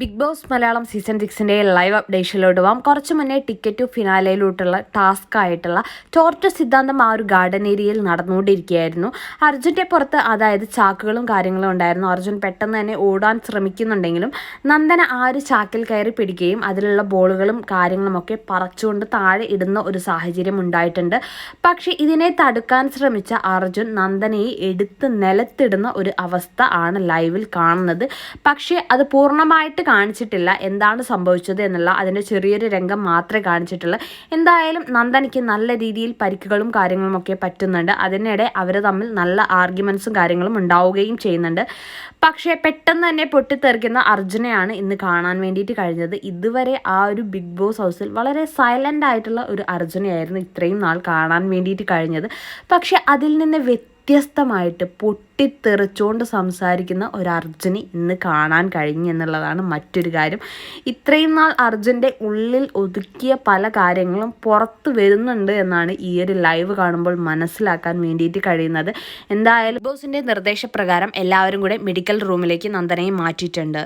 Big boss Malayalam season സിക്സിന്റെ live അപ്ഡേഷനിലോട്ട് പോകാം കുറച്ച് മുന്നേ ടിക്കറ്റ് ടു ഫിനാലയിലോട്ടുള്ള ടാസ്ക് ആയിട്ടുള്ള ടോർച്ചർ സിദ്ധാന്തം ആ ഒരു ഗാർഡൻ ഏരിയയിൽ നടന്നുകൊണ്ടിരിക്കുകയായിരുന്നു. അർജുന്റെ പുറത്ത് അതായത് ചാക്കുകളും കാര്യങ്ങളും ഉണ്ടായിരുന്നു. അർജുൻ പെട്ടെന്ന് തന്നെ ഓടാൻ ശ്രമിക്കുന്നുണ്ടെങ്കിലും നന്ദന ആ ഒരു ചാക്കിൽ കയറി പിടിക്കുകയും അതിലുള്ള ബോളുകളും കാര്യങ്ങളുമൊക്കെ പറിച്ചുകൊണ്ട് താഴെ ഇടുന്ന ഒരു സാഹചര്യം ഉണ്ടായിട്ടുണ്ട്. പക്ഷേ ഇതിനെ തടുക്കാൻ ശ്രമിച്ച അർജുൻ നന്ദനയെ എടുത്ത് നിലത്തിടുന്ന ഒരു അവസ്ഥ ആണ് ലൈവിൽ കാണുന്നത്. പക്ഷേ അത് പൂർണമായിട്ട് കാണിച്ചിട്ടില്ല എന്താണ് സംഭവിച്ചത് എന്നുള്ള അതിന്റെ ചെറിയൊരു രംഗം മാത്രമേ കാണിച്ചിട്ടുള്ളൂ. എന്തായാലും നന്ദനയ്ക്ക് നല്ല രീതിയിൽ പരിക്കുകളും കാര്യങ്ങളും ഒക്കെ പറ്റുന്നുണ്ട്. അതിനിടെ അവർ തമ്മിൽ നല്ല ആർഗ്യുമെൻസും കാര്യങ്ങളും ഉണ്ടാവുകയും ചെയ്യുന്നുണ്ട്. പക്ഷേ പെട്ടെന്ന് തന്നെ പൊട്ടിത്തെറിക്കുന്ന അർജുനെയാണ് ഇന്ന് കാണാൻ വേണ്ടിയിട്ട് കഴിഞ്ഞത്. ഇതുവരെ ആ ഒരു ബിഗ് ബോസ് ഹൗസിൽ വളരെ സൈലന്റ് ആയിട്ടുള്ള ഒരു അർജുനെയായിരുന്നു ഇത്രയും നാൾ കാണാൻ വേണ്ടിയിട്ട് കഴിഞ്ഞത്. പക്ഷേ അതിൽ നിന്ന് വ്യത്യസ്തമായിട്ട് പൊട്ടിത്തെറിച്ചുകൊണ്ട് സംസാരിക്കുന്ന ഒരു അർജുനെ ഇന്ന് കാണാൻ കഴിഞ്ഞു എന്നുള്ളതാണ് മറ്റൊരു കാര്യം. ഇത്രയും നാൾ അർജുന്റെ ഉള്ളിൽ ഒതുക്കിയ പല കാര്യങ്ങളും പുറത്ത് വരുന്നുണ്ട് എന്നാണ് ഈ ഒരു ലൈവ് കാണുമ്പോൾ മനസ്സിലാക്കാൻ വേണ്ടിയിട്ട് കഴിയുന്നത്. എന്തായാലും ബോസിന്റെ നിർദ്ദേശപ്രകാരം എല്ലാവരും കൂടെ മെഡിക്കൽ റൂമിലേക്ക് നന്ദനയെ മാറ്റിയിട്ടുണ്ട്.